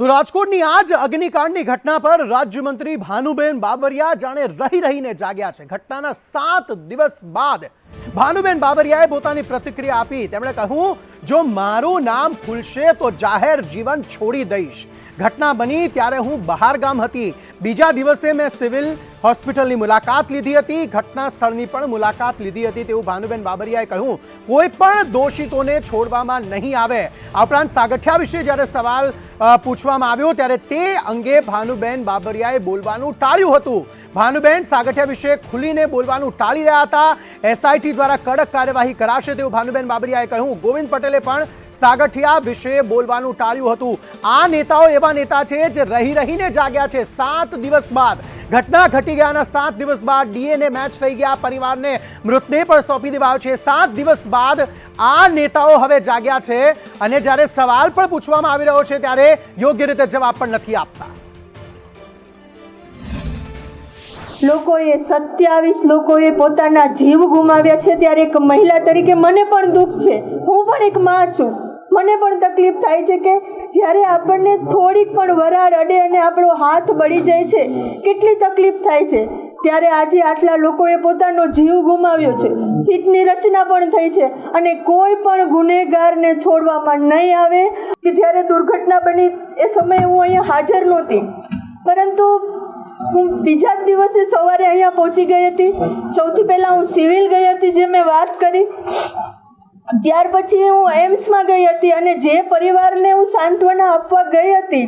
તો રાજકોટની આ જ અગ્નિકાંડની ઘટના પર રાજ્યમંત્રી ભાનુબેન બાબરિયા જાણે રહી રહીને જાગ્યા છે. ઘટનાના સાત દિવસ બાદ ભાનુબેન બાબરિયાએ પોતાની પ્રતિક્રિયા આપી. તેમણે કહ્યું, જો મારું નામ ખુલશે તો જાહેર જીવન છોડી દઈશ. ઘટના બની ત્યારે હું બહાર ગામ હતી. બીજા દિવસે મેં સિવિલ હોસ્પિટલની મુલાકાત લીધી હતી. ઘટના સ્થળની પણ મુલાકાત લીધી હતી તેવું ભાનુબેન બાબરિયાએ કહ્યું. કોઈ પણ દોષિતોને છોડવામાં નહીં આવે. આ ઉપરાંત સાગઠિયા વિશે જ્યારે સવાલ પૂછવામાં આવ્યો ત્યારે તે અંગે ભાનુબેન બાબરિયાએ બોલવાનું ટાળ્યું હતું. ભાનુબેન સાગઠિયા વિશે ખુલીને બોલવાનું ટાળી રહ્યા હતા. એસઆઈટી દ્વારા કડક કાર્યવાહી કરાશે તેવું ભાનુબેન બાબરિયાએ કહ્યું. ગોવિંદ પટેલે પણ સાગઠિયા વિશે બોલવાનું ટાળ્યું હતું. આ નેતાઓ એવા નેતા છે જે રહી રહીને જાગ્યા છે સાત દિવસ બાદ. ઘટના ઘટી ગયાના સાત દિવસ બાદ ડીએનએ મેચ થઈ ગયા. પરિવારને મૃતદેહ પણ સોંપી દેવાયો છે. સાત દિવસ બાદ આ નેતાઓ હવે જાગ્યા છે અને જ્યારે સવાલ પણ પૂછવામાં આવી રહ્યો છે ત્યારે યોગ્ય રીતે જવાબ પણ નથી આપતા. લોકોએ સત્યાવીસ લોકોએ પોતાના જીવ ગુમાવ્યા છે, ત્યારે એક મહિલા તરીકે મને પણ દુઃખ છે. હું પણ એક માં છું. મને પણ તકલીફ થાય છે કે જ્યારે આપણને થોડીક પણ વરાળ અડે અને આપણો હાથ બળી જાય છે, કેટલી તકલીફ થાય છે. ત્યારે આજે આટલા લોકોએ પોતાનો જીવ ગુમાવ્યો છે. સીટની રચના પણ થઈ છે અને કોઈ પણ ગુનેગારને છોડવામાં નહીં આવે. કે જ્યારે દુર્ઘટના બની એ સમયે હું અહીંયા હાજર નહોતી. પરંતુ હું બીજા જ દિવસે સવારે અહીંયા પહોંચી ગઈ હતી. સૌથી પહેલાં હું સિવિલ ગઈ હતી જે મેં વાત કરી. ત્યાર પછી હું એમ્સમાં ગઈ હતી અને જે પરિવારને હું સાંત્વના આપવા ગઈ હતી,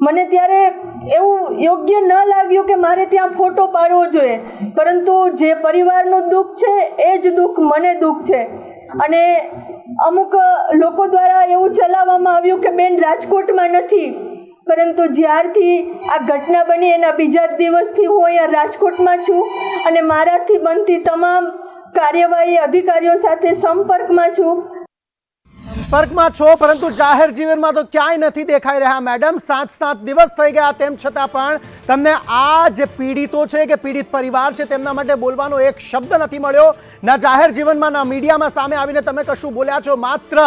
મને ત્યારે એવું યોગ્ય ન લાગ્યું કે મારે ત્યાં ફોટો પાડવો જોઈએ. પરંતુ જે પરિવારનું દુઃખ છે, એ જ દુઃખ મને દુઃખ છે. અને અમુક લોકો દ્વારા એવું ચલાવવામાં આવ્યું કે બેન રાજકોટમાં નથી. પરંતુ જ્યારથી આ ઘટના બની એના બીજા દિવસથી હું અહીંયા રાજકોટમાં છું અને મારાથી બનતી તમામ કાર્યવાહી અધિકારીઓ સાથે સંપર્કમાં છું. સંપર્કમાં છો, પરંતુ જાહેર જીવનમાં તો ક્યાંય નથી દેખાઈ રહ્યા મેડમ સાત સાત દિવસ થઈ ગયા તેમ છતાં પણ તમને આ જે પીડિતો છે કે પીડિત પરિવાર છે તેમના માટે બોલવાનો એક શબ્દ નથી મળ્યો. ના જાહેર જીવનમાં, ના મીડિયામાં સામે આવીને તમે કશું બોલ્યા છો. માત્ર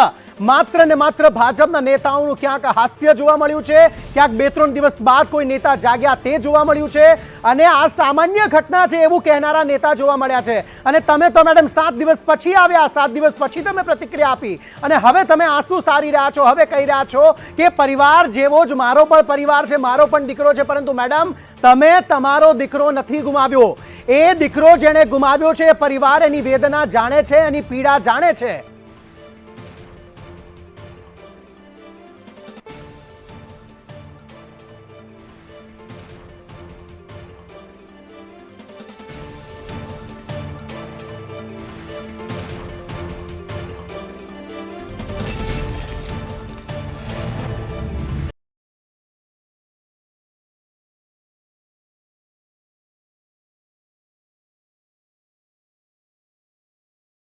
માત્ર ને માત્ર ભાજપના નેતાઓનું ક્યાંક હાસ્ય જોવા મળ્યું છે. ક્યાંક બે ત્રણ દિવસ બાદ કોઈ નેતા જાગ્યા તે જોવા મળ્યું છે. અને આ સામાન્ય ઘટના છે એવું કહેનારા નેતા જોવા મળ્યા છે. અને તમે તો મેડમ સાત દિવસ પછી આવ્યા. સાત દિવસ પછી તમે પ્રતિક્રિયા આપી. અને હવે તમે આંસુ સારી રહ્યા છો, હવે કહી રહ્યા છો કે પરિવાર જેવો જ મારો પણ પરિવાર છે, મારો પણ દીકરો છે, પરંતુ મેડમ, તમે તમારો દીકરો નથી ગુમાવ્યો. એ દીકરો જેણે ગુમાવ્યો છે, એ પરિવાર એની વેદના જાણે છે, એની પીડા જાણે છે.